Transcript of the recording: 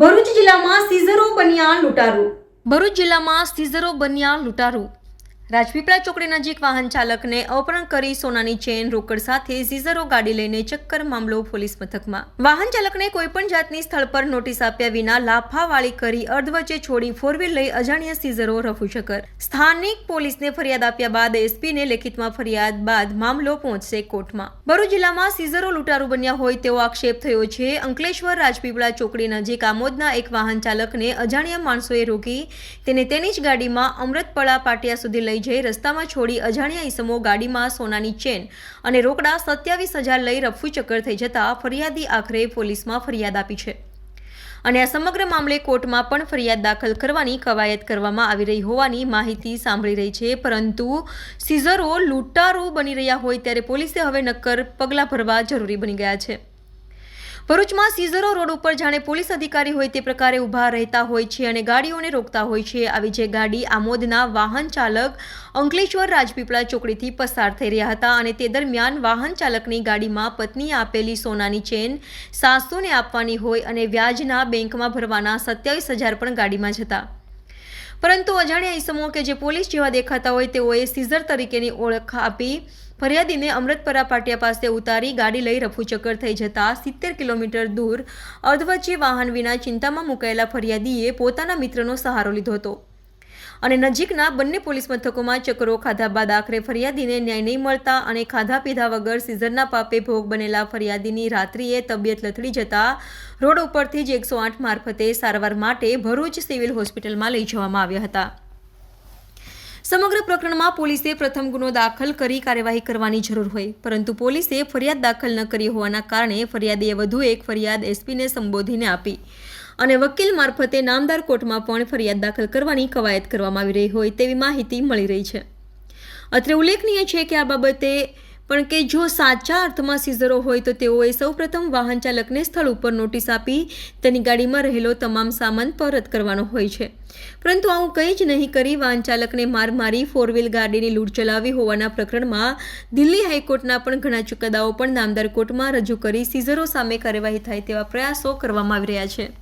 ભરૂચ જિલ્લામાં સીઝરો બન્યા લૂંટારૂ. ભરૂચ જિલ્લામાં સીઝરો બન્યા લૂંટારૂ. રાજપીપળા ચોકડી નજીક વાહન ચાલકને અપહરણ કરી સોનાની ચેન, રોકડ સાથે સીઝરો ગાડી લઈને ચક્કર મામલો પોલીસ મથકમાં. વાહન ચાલકને કોઈપણ જાતની સ્થળ પર નોટિસ આપ્યા વિના લાફાવાળી કરી અર્ધવચ્ચે છોડી ફોર વ્હીલ લઈ અજાણ્યા સીઝરો રફુ શકર સ્થાનિક પોલીસને ફરિયાદ આપ્યા બાદ એસપીને લેખિતમાં ફરિયાદ બાદ મામલો પહોંચશે કોર્ટમાં. ભરૂચ જિલ્લામાં સીઝરો લૂંટારૂ બન્યા હોય તેવો આક્ષેપ થયો છે. અંકલેશ્વર રાજપીપળા ચોકડી નજીક આમોદના એક વાહન ચાલકને અજાણ્યા માણસોએ રોકી તેને તેની જ ગાડીમાં અમૃતપળા પાટિયા સુધી લઈ જઈ રસ્તામાં છોડી અજાણ્યા ઈસમો ગાડીમાં સોનાની ચેન અને રોકડા સત્યાવીસ હજાર લઈ રફુ ચક્કર થઈ જતા ફરિયાદી આખરે પોલીસમાં ફરિયાદ આપી છે. અને આ સમગ્ર મામલે કોર્ટમાં પણ ફરિયાદ દાખલ કરવાની કવાયત કરવામાં આવી રહી હોવાની માહિતી સાંભળી રહી છે. પરંતુ સીઝરો લૂંટારો બની રહ્યા હોય ત્યારે પોલીસે હવે નક્કર પગલાં ભરવા જરૂરી બની ગયા છે. ભરૂચમાં સીઝરો રોડ ઉપર જાણે પોલીસ અધિકારી હોય તે પ્રકારે ઊભા રહેતા હોય છે અને ગાડીઓને રોકતા હોય છે. આવી જે ગાડી આમોદના વાહન ચાલક અંકલેશ્વર રાજપીપળા ચોકડીથી પસાર થઈ રહ્યા હતા અને તે દરમિયાન વાહન ચાલકની ગાડીમાં પત્નીએ આપેલી સોનાની ચેન સાસુને આપવાની હોય અને વ્યાજના બેંકમાં ભરવાના સત્યાવીસ હજાર પણ ગાડીમાં જતા પરંતુ અજાણ્યા ઈસમો કે જે પોલીસ જેવા દેખાતા હોય તેઓએ સીઝર તરીકેની ઓળખ આપી ફરિયાદીને અમૃતપરા પાટિયા પાસે ઉતારી ગાડી લઈ રફુચક્કર થઈ જતા સિત્તેર કિલોમીટર દૂર અર્ધવચ્ચે વાહન વિના ચિંતામાં મુકાયેલા ફરિયાદીએ પોતાના મિત્રનો સહારો લીધો હતો. અને નજીકના બંને પોલીસ મથકોમાં ચક્રો ખાધા બાદ આખરે ફરિયાદીને ન્યાય નહીં મળતા અને ખાધા પીધા વગર સીઝરના પાપે ભોગ બનેલા ફરિયાદીની રાત્રિએ તબિયત લથડી જતા રોડ ઉપરથી જ એકસો આઠ મારફતે સારવાર માટે ભરૂચ સિવિલ હોસ્પિટલમાં લઈ જવામાં આવ્યા હતા. સમગ્ર પ્રકરણમાં પોલીસે પ્રથમ ગુનો દાખલ કરી કાર્યવાહી કરવાની જરૂર હોય. પરંતુ પોલીસે ફરિયાદ દાખલ ન કરી હોવાના કારણે ફરિયાદીએ વધુ એક ફરિયાદ એસપીને સંબોધીને આપી. અને વકીલ મારફતે નામદાર કોર્ટમાં પણ ફરિયાદ દાખલ કરવાની કવાયત કરવામાં આવી રહી હોય તેવી માહિતી મળી રહી છે. અત્રે ઉલ્લેખનીય છે કે આ બાબતે પણ કે જો સાચા અર્થમાં સીઝરો હોય તો તેઓએ સૌપ્રથમ વાહન ચાલકને સ્થળ ઉપર નોટિસ આપી તેની ગાડીમાં રહેલો તમામ સામાન પરત કરવાનો હોય છે. પરંતુ આવું કંઈ જ નહીં કરી વાહન ચાલકને માર મારી ફોર વ્હીલ ગાડીની લૂંટ ચલાવી હોવાના પ્રકરણમાં દિલ્હી હાઈકોર્ટના પણ ઘણા ચુકાદાઓ પણ નામદાર કોર્ટમાં રજૂ કરી સીઝરો સામે કાર્યવાહી થાય તેવા પ્રયાસો કરવામાં આવી રહ્યા છે.